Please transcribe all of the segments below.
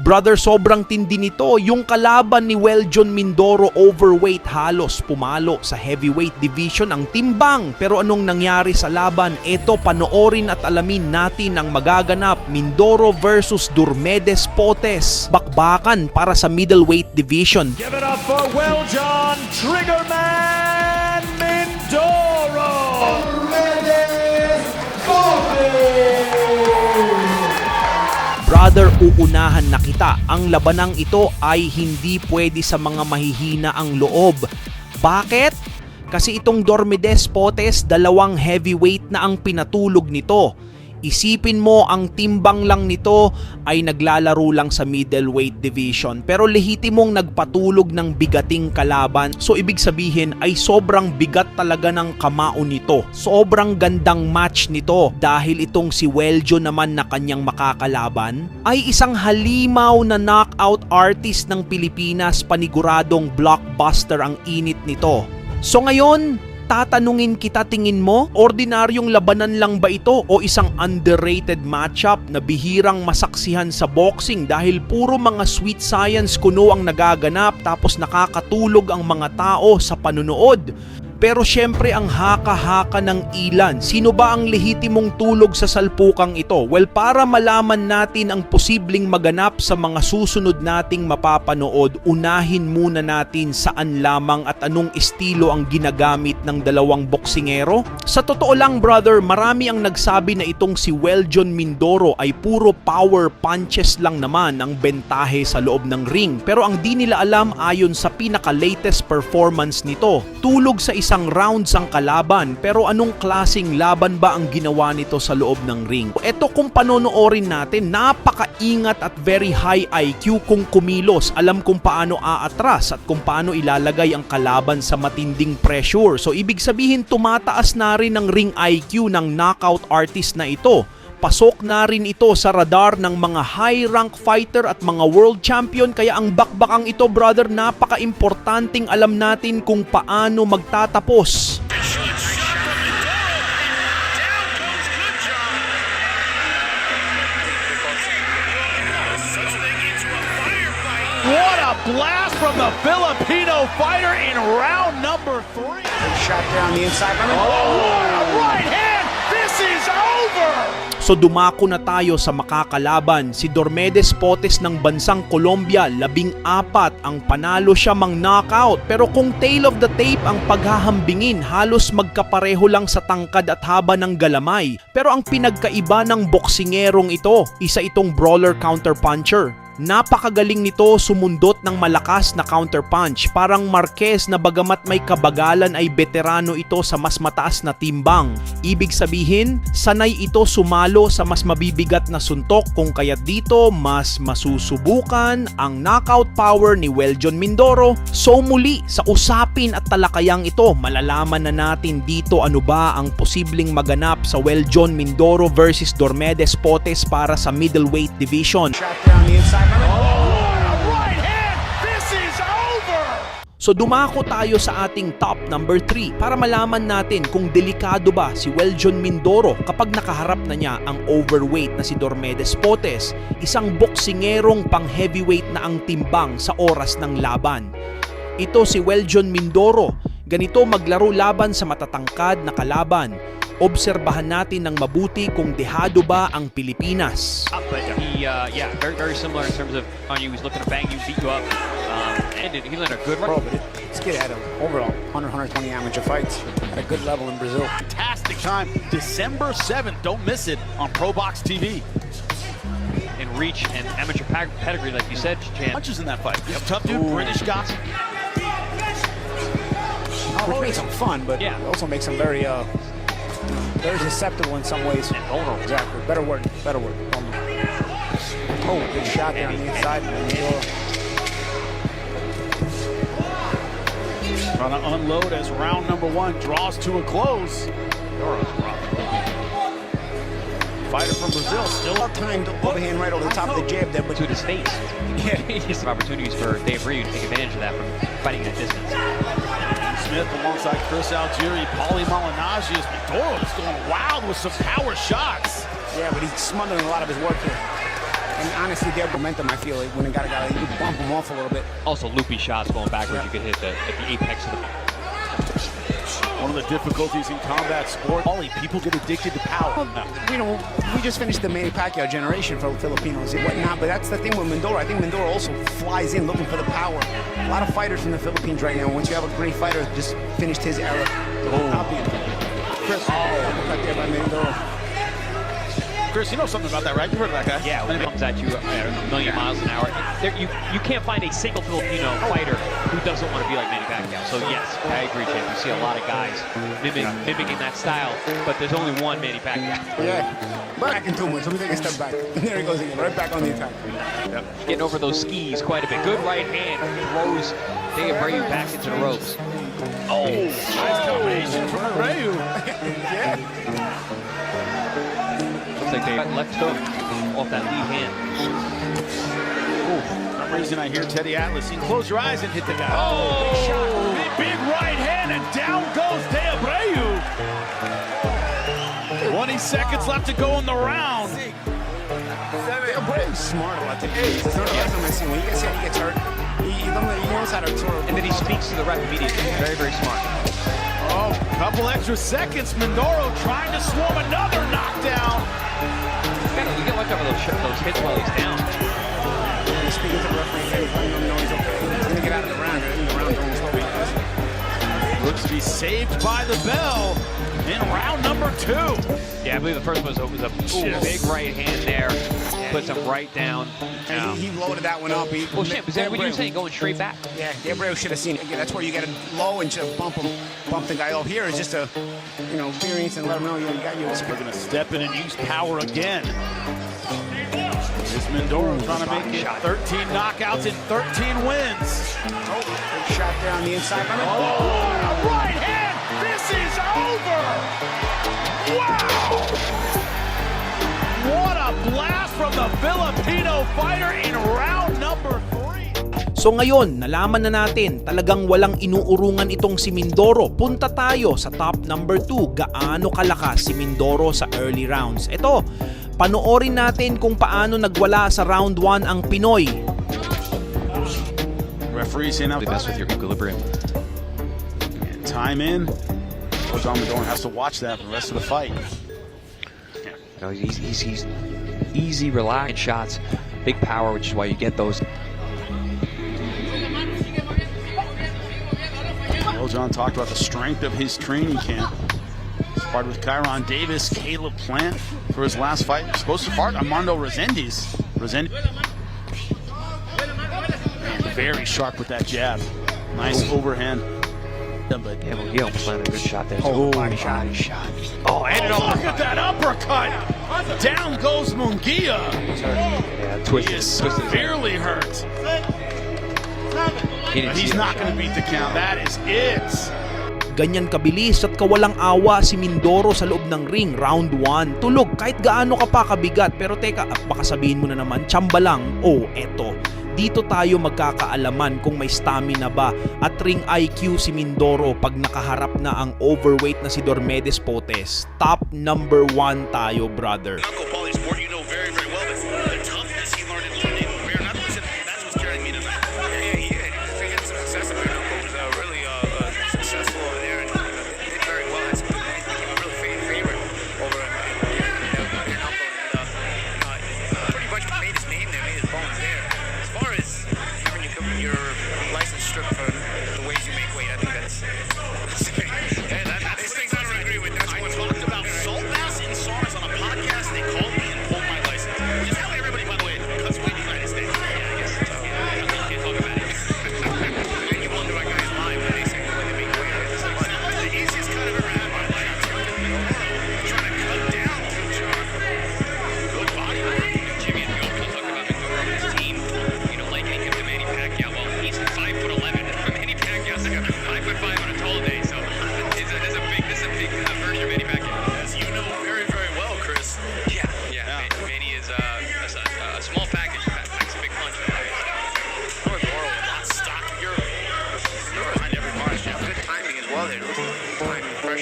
Brother, sobrang tindi nito. Yung kalaban ni Weljon Mindoro overweight halos pumalo sa heavyweight division ang timbang. Pero anong nangyari sa laban? Ito panoorin at alamin natin ang magaganap Mindoro versus Durmedes Potes. Bakbakan para sa middleweight division. Give it up for Well John Triggerman uunahan na kita. Ang labanang ito ay hindi pwede sa mga mahihina ang loob. Bakit? Kasi itong Dormides Potes, dalawang heavyweight na ang pinatulog nito. Isipin mo ang timbang lang nito ay naglalaro lang sa middleweight division pero lehitimong nagpatulog ng bigating kalaban so ibig sabihin ay sobrang bigat talaga ng kamao nito. Sobrang gandang match nito dahil itong si Weljo naman na kanyang makakalaban ay isang halimaw na knockout artist ng Pilipinas paniguradong blockbuster ang init nito. So ngayon, tatanungin kita tingin mo, ordinaryong labanan lang ba ito o isang underrated matchup na bihirang masaksihan sa boxing dahil puro mga sweet science kuno ang nagaganap tapos nakakatulog ang mga tao sa panunood. Pero syempre ang haka-haka ng ilan, sino ba ang lehitimong tulog sa salpukang ito? Well, para malaman natin ang posibleng maganap sa mga susunod nating mapapanood, unahin muna natin saan lamang at anong estilo ang ginagamit ng dalawang boksingero. Sa totoo lang brother, marami ang nagsabi na itong si Weljon Mindoro ay puro power punches lang naman ang bentahe sa loob ng ring. Pero ang di nila alam ayon sa pinaka-latest performance nito, tulog sa isang rounds ang kalaban pero anong klasing laban ba ang ginawa nito sa loob ng ring? Ito kung panonoorin natin, napakaingat at very high IQ kung kumilos. Alam kung paano aatras at kung paano ilalagay ang kalaban sa matinding pressure. So ibig sabihin tumataas na rin ang ring IQ ng knockout artist na ito. Pasok na rin ito sa radar ng mga high-rank fighter at mga world champion kaya ang bakbakang ito brother napaka-importanting alam natin kung paano magtatapos. What a blast from the Filipino fighter in round number three. Shot on the inside. Oh, what a right hand! Is over! So dumako na tayo sa makakalaban si Dormedes Potes ng bansang Colombia, labing apat ang panalo siya mang knockout. Pero kung tail of the tape ang paghahambingin, halos magkapareho lang sa tangkad at haba ng galamay. Pero ang pinagkaiba ng boksingerong ito, isa itong brawler counter-puncher. Napakagaling nito sumundot ng malakas na counterpunch. Parang Marquez na bagamat may kabagalan ay veterano ito sa mas mataas na timbang. Ibig sabihin, sanay ito sumalo sa mas mabibigat na suntok kung kaya dito mas masusubukan ang knockout power ni Weljon Mindoro. So muli, sa usapin at talakayang ito, malalaman na natin dito ano ba ang posibleng maganap sa Weljon Mindoro versus Dormedes Potes para sa middleweight division. There on the inside. A right hand! This is over! So dumako tayo sa ating top number 3 para malaman natin kung delikado ba si Weljon Mindoro kapag nakaharap na niya ang overweight na si Dormedes Potes, isang boksingerong pang heavyweight na ang timbang sa oras ng laban. Ito si Weljon Mindoro, ganito maglaro laban sa matatangkad na kalaban. Obserbahan natin ng mabuti kung dehado ba ang Pilipinas. He, uh, yeah, very, very similar in terms of on you. He's looking to bang you, beat you up, um, and he landed a good Bro, run. but it, this kid had a, overall 100, 120 amateur fights at a good level in Brazil. Fantastic time. December 7th. Don't miss it on ProBox TV. in reach and amateur pedigree, like you said, Chan. Punches in that fight. A tough dude, British guy. Which makes him fun, but Yeah. also makes him very, uh, very susceptible in some ways. And vulnerable. Exactly. Better word. Better word. Vulnerable. Um, oh, good shot there on the inside. Mindoro. Trying to unload as round number one draws to a close. Fighter from Brazil still Well timed overhand right over the top of the jab there, but To his face. He's some opportunities for Dave Reed to take advantage of that from fighting at distance. Smith alongside Chris Algieri, Paulie Malignaggi as Mindoro is going wild with some power shots. yeah, but he's smothering a lot of his work here. And honestly, their momentum, I feel like when they got a guy, like, you bump them off a little bit. Also, loopy shots going backwards. You could hit the, at the apex of the. One of the difficulties in combat sport, Ollie, people get addicted to power. You know, we just finished the Manny Pacquiao generation for Filipinos and whatnot, but that's the thing with Mindoro. I think Mindoro also flies in looking for the power. A lot of fighters from the Philippines right now. Once you have a great fighter, just finished his era. Oh. Chris, oh, uppercut there by. Chris, you know something about that, right? You've heard of that guy? Yeah, when it comes at you at a million miles an hour, there, you you can't find a single Filipino fighter who doesn't want to be like Manny Pacquiao. So yes, I agree, Jim. You see a lot of guys mimic, mimicking that style, but there's only one Manny Pacquiao. Yeah. Back in two months. Let me take a step back. There he goes again, right back on the attack. Yep. Getting over those skis quite a bit. Good right hand throws Dave Abreu back into the ropes. Oh, nice combination from Rayu. yeah. Looks like they got left hook off that lead hand. For some reason I hear Teddy Atlas. You close your eyes and hit the guy. Oh! oh, big shot. Big, big right hand and down goes De Abreu. 20 seconds left to go in the round. They're very smart about it. It's not the last time I see him. When he gets hit, he gets hurt. He, he, knows how to sort of. And then he speaks to the ref immediately. Very, very smart. Oh, couple extra seconds. Mindoro trying to swarm another knockdown. You gotta, you gotta watch out for those, sh- those hits while he's down. He's speaking to the referee. He's letting him know he's okay. He's going to get out of the round. I the round going slow like. Looks to be saved by the bell in round number two. Yeah, I believe the first one was a, was a ooh, big right hand there. Puts him right down. And he, he loaded that one up. He, Well, shit, was that what you were saying? Going straight back? Yeah, Debreu should have seen it. Again, that's where you get it low and just bump him, bump the guy. Oh, here is just a, you know, experience and let him know you, you got your We're going to step in and use power again. Mindoro trying to make it 13 knockouts and 13 wins. Oh, big shot there on the inside. Oh, a right hand! This is over! Wow! What a blast from the Filipino fighter in round number three. So ngayon, nalaman na natin talagang walang inuurungan itong si Mindoro. Punta tayo sa top number 2. Gaano kalakas si Mindoro sa early rounds? Ito, panoorin natin kung paano nagwala sa round 1 ang Pinoy. Referee saying They mess with your equilibrium. time in. Ozan Mindoro has to watch that for the rest of the fight. You know, he's, he's, he's easy, relaxed shots, big power, which is why you get those. John talked about the strength of his training camp. Sparred with Kyron Davis, Caleb Plant for his last fight. Supposed to fight Armando Resendiz. Resendiz. Man, very sharp with that jab. Nice overhand. Yeah, But Yeah, well, he almost landed a good shot there. Oh, body shot. shot. Oh, and an oh, look at that uppercut! Down goes Mungia. Yeah, He is twisted. severely hurt. He he's not going to beat the count. That is it. Ganyan kabilis at kawalang awa si Mindoro sa loob ng ring, round 1. Tulog kahit gaano ka pa kabigat. Pero teka, at baka sabihin mo na naman, tsamba lang. Oh, eto. Dito tayo magkakaalaman kung may stamina ba at ring IQ si Mindoro pag nakaharap na ang overweight na si Dormedes Potes. Top number 1 tayo, brother. Uncle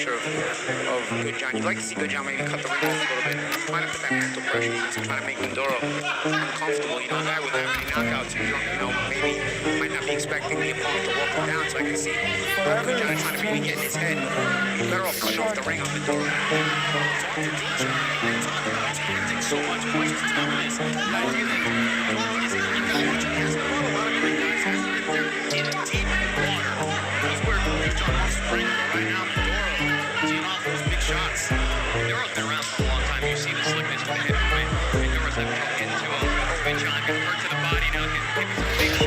pressure of, of Good John. You'd like to see Good John maybe cut the ring off a little bit, trying to put that mental pressure. He's trying to make Mindoro uncomfortable. You know, a guy with that many knockouts, you know, maybe might not be expecting the opponent to walk him down. So I can see Good John trying to maybe get in his head. You're better off cutting off the ring on Mindoro. To so much. Guys right now. Reverse left hook into him. Big time. Work to the body now. Give me some big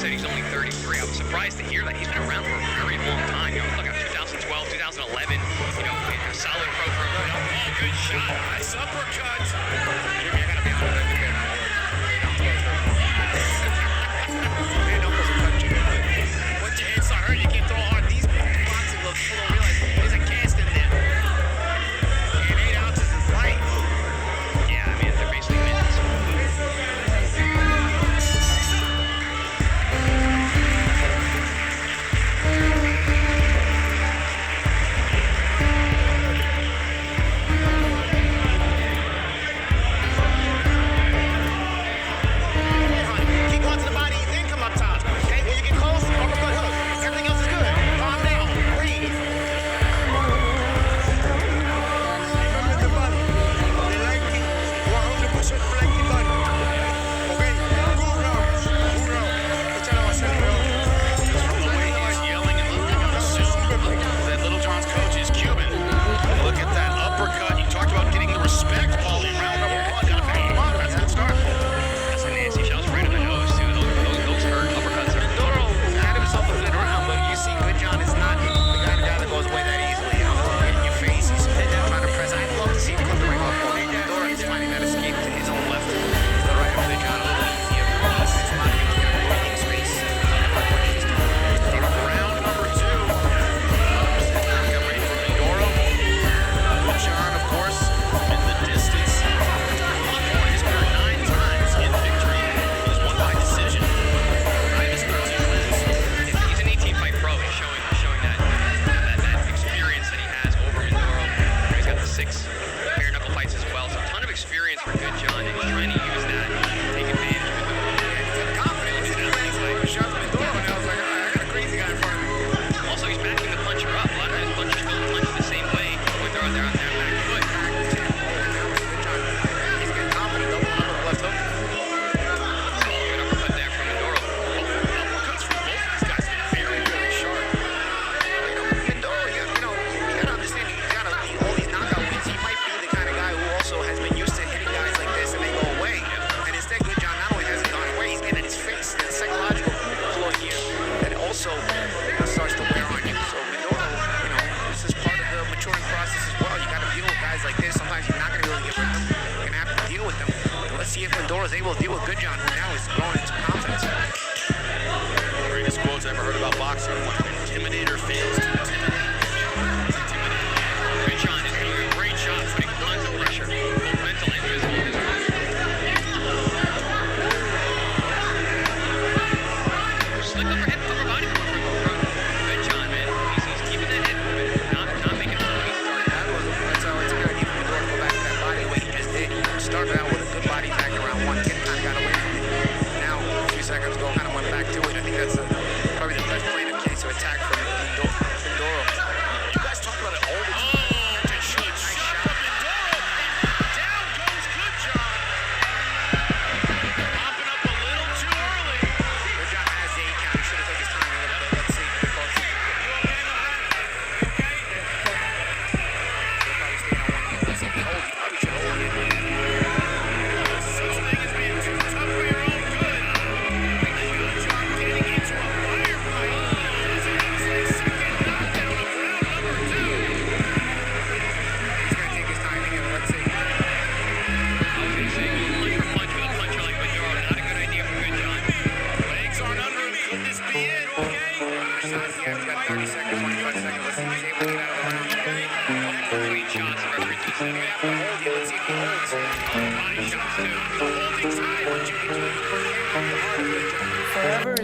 said he's only 33. I was surprised to hear that. He's been around for a very long time. You know, look, 2012, 2011, you know, solid pro for all good shot. Nice uppercut.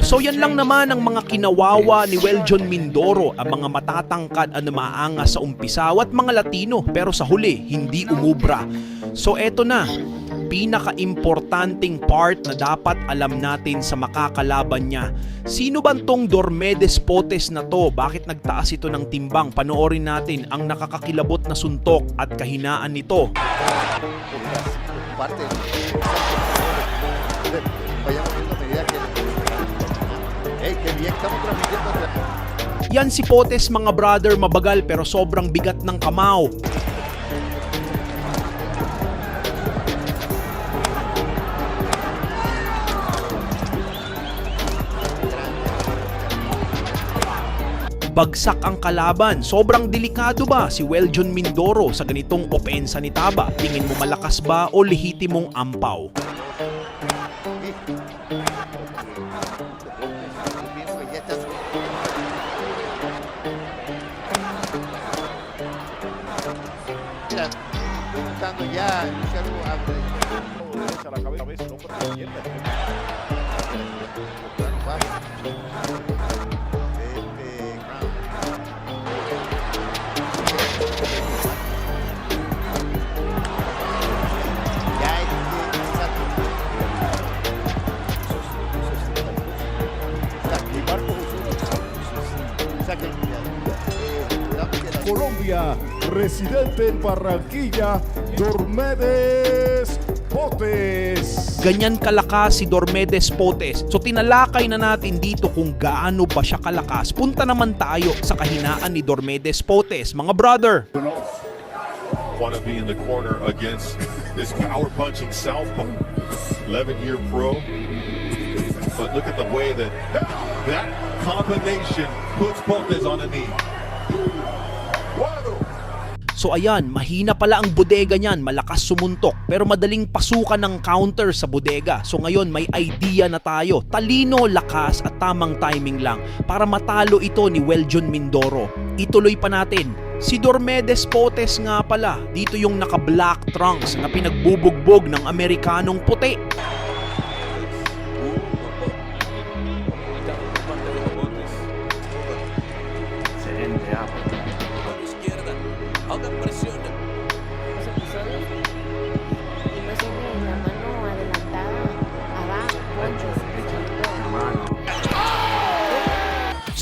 So yan lang naman ang mga kinawawa ni Weljon Mindoro, ang mga matatangkad ang maanga sa umpisaw at mga Latino pero sa huli hindi umubra. So eto na, pinaka-importanting part na dapat alam natin sa makakalaban niya. Sino ba tong Dormedes Potes na to? Bakit nagtaas ito ng timbang? Panoorin natin ang nakakakilabot na suntok at kahinaan nito. Yan si Potes mga brother mabagal pero sobrang bigat ng kamao. Bagsak ang kalaban. Sobrang delikado ba si Weljon Mindoro sa ganitong opensa ni Taba? Tingin mo malakas ba o lehitimong ampaw? ya Luis Algo Derecha a la cabeza, no. Colombia, residente en Barranquilla, Dormedes Potes. Ganyan kalakas si Dormedes Potes. So tinalakay na natin dito kung gaano ba siya kalakas. Punta naman tayo sa kahinaan ni Dormedes Potes. Mga brother, want to be in the corner against this power punching southpaw, 11 year pro. But look at the way that that combination puts Pontes on the knee. So ayan, mahina pala ang bodega niyan, malakas sumuntok, pero madaling pasukan ng counter sa bodega. So ngayon may idea na tayo, talino, lakas at tamang timing lang para matalo ito ni Weljon Mindoro. Ituloy pa natin. Si Dormedes Potes nga pala, dito yung naka-black trunks na pinagbubugbog ng Amerikanong puti.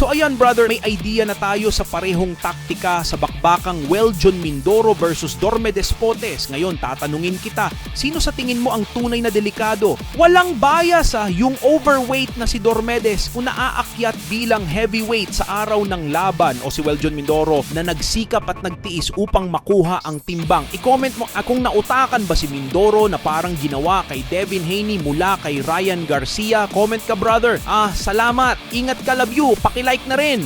So ayan brother, may idea na tayo sa parehong taktika sa bakbakang Weljon Mindoro versus Dorme Despotes. Ngayon tatanungin kita, sino sa tingin mo ang tunay na delikado? Walang bias ah, yung overweight na si Dormedes kung naaakyat bilang heavyweight sa araw ng laban o si Weljon Mindoro na nagsikap at nagtiis upang makuha ang timbang. I-comment mo akong nautakan ba si Mindoro na parang ginawa kay Devin Haney mula kay Ryan Garcia? Comment ka brother. Ah, salamat. Ingat ka love you. Paki-like na rin.